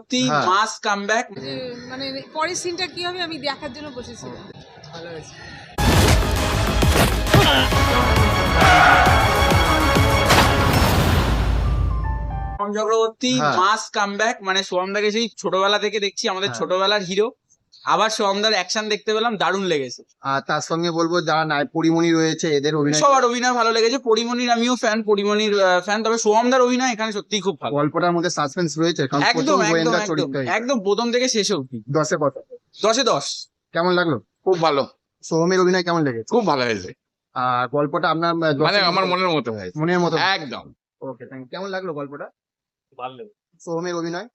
চক্রবর্তী হ্যাঁ। মাস কামব্যাক মানে পরের সিনটা কি হবে আমি দেখার জন্য বসেছিলাম ভালো হয়েছে চক্রবর্তী হ্যাঁ। মাস কামব্যাক মানে সোহামদাকে সেই ছোটবেলা থেকে দেখছি আমাদের হ্যাঁ। ছোটবেলার হিরো আবার সোহমদার অ্যাকশন দেখতে পেলাম দারুণ লেগেছে। আর তার সঙ্গে বলব যারা নাই পরিমণি রয়েছে এদের অভিনয় সবার অভিনয় ভালো লেগেছে। পরিমণির আমিও ফ্যান পরিমণির ফ্যান তবে সোহমদার অভিনয় এখানে সত্যিই খুব ভালো। গল্পটার মধ্যে সাসপেন্স রয়েছে কারণ একদম প্রথম একদম। একদম প্রথম থেকে শেষ অবধি। দশে কত দশে দশ। কেমন লাগল? খুব ভালো। সোহমের অভিনয় কেমন লেগেছে? খুব ভালো হয়েছে। আর গল্পটা আপনার মানে আমার মনের মতো হয়েছে। মনের মতো। একদম। ওকে থ্যাংক কেমন লাগল গল্পটা? ভালো সোহমের অভিনয়?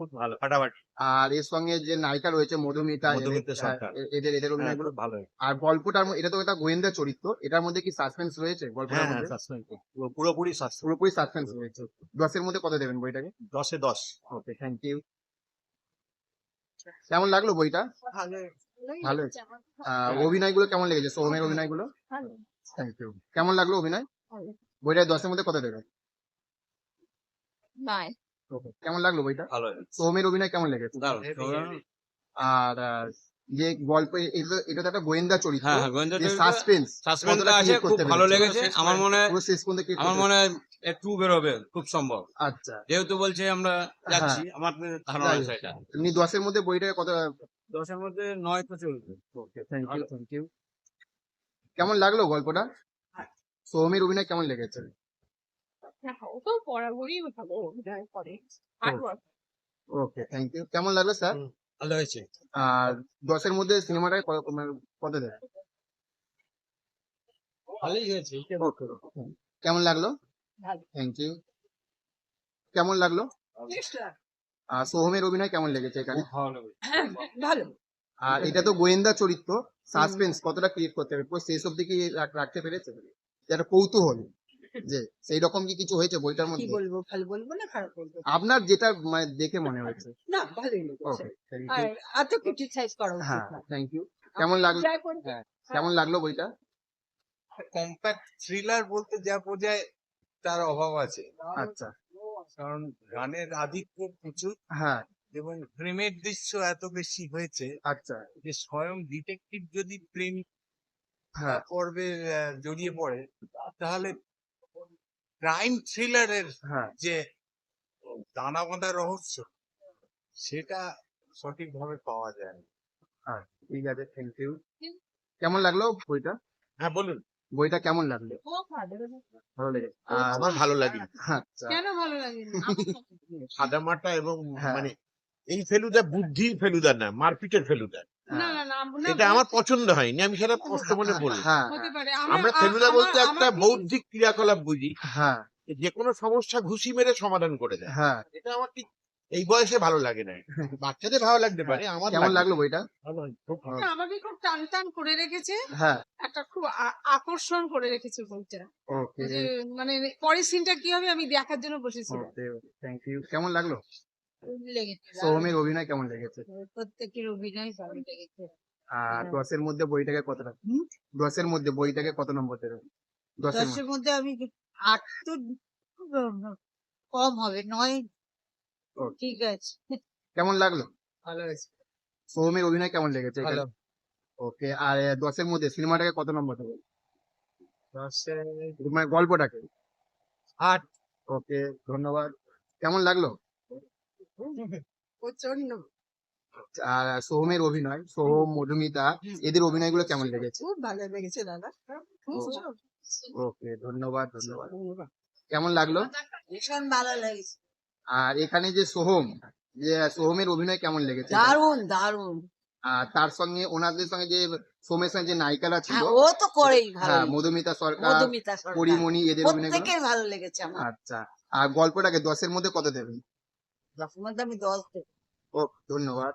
খুব ভালো ফাটাফাটি। আর এর সঙ্গে যে নায়িকা রয়েছে মধুমিতা এদের- মধুমিতা সরকার। এদের এদের হ্যাঁ, অভিনয়গুলো ভালো। আর গল্পটার এটা তো একটা গোয়েন্দা চরিত্র এটার মধ্যে কি সাসপেন্স রয়েছে গল্পটার হ্যাঁ হ্যাঁ মধ্যে? সাসপেন্স পুরোপুরি সাসপেন্স। পুরোপুরি সাসপেন্স রয়েছে। দশের মধ্যে কত দেবেন বইটাকে? দশে দশ। Okay thank you. কেমন লাগল বইটা? ভালো। অভিনয়গুলো কেমন লেগেছে? সোহমের অভিনয়গুলো? Thank you. কেমন লাগল অভিনয়? বইটা দশের মধ্যে কত দেবেন? নয়। কেমন লাগল বইটা? ভালো সোহমের অভিনয় কেমন লেগেছে? আর যে গল্প এটা তো একটা গোয়েন্দা চরিত্র হ্যাঁ হ্যাঁ গোয়েন্দা যে সাসপেন্স সাসপেন্সটা আছে খুব ভালো লেগেছে। আমার মনে হয় শেষ পর্যন্ত আমার মনে হয় একটু বেরোবে খুব সম্ভব। আচ্ছা। যেহেতু বলছে আমরা যাচ্ছি আমার ধারণা আছে এটা। এমনি দশের মধ্যে বইটাকে কত দশের মধ্যে নয় তো চলবে। থ্যাংক ইউ থ্যাংক ইউ কেমন লাগল গল্পটা? সোহমের অভিনয় কেমন লেগেছে? ও তো বরাবরই ভালো অভিনয় করে Hard ওকে থ্যাংক ইউ কেমন লাগল স্যার ভালো হয়েছে। আর দশের মধ্যে সিনেমাটায় কত মানে কত দেবে ভালোই হয়েছে ওকে কেমন লাগল? থ্যাংক ইউ কেমন লাগল? আর সোহমের অভিনয় কেমন লেগেছে এখানে? ভালো আর এটা তো গোয়েন্দা চরিত্র সাসপেন্স কতটা ক্রিয়েট করতে হবে পুরো শেষ অব্দি কি রাখতে পেরেছে? যেটা কৌতূহল। যে সেই রকম কি কিছু হয়েছে বইটার কি মধ্যে? বলব ভালো বলব না খারাপ বলব? আপনার যেটা মানে দেখে মনে হয়েছে। না ভালোই লেগেছে। ওকে থ্যাংক আর ইউ এত ক্রিটিসাইজ করা উচিত হ্যাঁ না। থ্যাংক ইউ কেমন লাগল? Try করবে। হ্যাঁ কেমন লাগল বইটা? কম্প্যাক্ট থ্রিলার বলতে যা বোঝায় তার অভাব আছে। আচ্ছা। কারণ গানের আধিক্য প্রচুর। হ্যাঁ। এবং প্রেমের দৃশ্য এত বেশি হয়েছে আচ্ছা। যে স্বয়ং ডিটেকটিভ যদি প্রেম হ্যাঁ। পর্বে আহ, জড়িয়ে পড়ে তাহলে ক্রাইম থ্রিলারের হ্যাঁ। যে দানা বাঁধা রহস্য সেটা সঠিকভাবে পাওয়া যায় না ঠিক আছে থ্যাংক ইউ কেমন লাগল বইটা? হ্যাঁ বলুন। বইটা কেমন লাগল? ভালো লেগেছে। আমার ভালো লাগে আচ্ছা। কেন ভালো লাগেনি? সাদা মাটা এবং হ্যাঁ। মানে এই ফেলুদা বুদ্ধির ফেলুদা না মারপিটের ফেলুদা। না না না না এটা আমার পছন্দ হয়নি আমি সেটা স্পষ্ট মনে বলি হ্যাঁ হতে পারে। আমরা ফেলুদা বলতে একটা বৌদ্ধিক ক্রিয়াকলাপ বুঝি। হ্যাঁ। যে কোনো সমস্যা ঘুষি মেরে সমাধান করে দেয়। হ্যাঁ। এটা আমার ঠিক এই বয়সে ভালো লাগে না। বাচ্চাদের ভালো লাগতে পারে আমার কেমন লাগল বইটা? আমাকে খুব টান টান করে রেখেছে। হ্যাঁ। একটা খুব আকর্ষণ করে রেখেছে বইটা। ওকে মানে পরের সিনটা কি হবে আমি দেখার জন্য বসেছি ওকে থ্যাংক ইউ কেমন লাগল? লেগেছে সোহমের অভিনয় কেমন লেগেছে? প্রত্যেকের অভিনয় ভালো লেগেছে। আর হ্যাঁ। দশের মধ্যে বইটাকে কত টাকা? দশের মধ্যে বইটাকে কত নম্বর দেবে? দশের মধ্যে। আমি আট তো কম হবে নয়। ঠিক আছে। কেমন লাগল? ভালো হয়েছে। অভিনয় কেমন লেগেছে? ভালো। ওকে আর দশের মধ্যে সিনেমাটাকে কত নম্বর দেবে? মানে গল্পটাকে? আট। ওকে ধন্যবাদ। কেমন লাগল? প্রচণ্ড আর সোহমের অভিনয় সোহম মধুমিতা এদের অভিনয়গুলো কেমন লেগেছে? খুব ভালো লেগেছে দাদা। ওকে ধন্যবাদ ধন্যবাদ। কেমন লাগল? ভীষণ ভালো লেগেছে। আর এখানে যে সোহম যে সোহমের অভিনয় কেমন লেগেছে? দারুণ দারুণ। আর তার সঙ্গে ওনাদের সঙ্গে যে সোমের সঙ্গে যে নায়িকারা ছিল হ্যাঁ, ও তো করেই ভালো হ্যাঁ মধুমিতা সরকার পরিমণি এদের প্রত্যেকের ভালো লেগেছে আমার। আচ্ছা আর গল্পটাকে দশের মধ্যে কত দেবেন? দশের মধ্যে আমি দশ ও ধন্যবাদ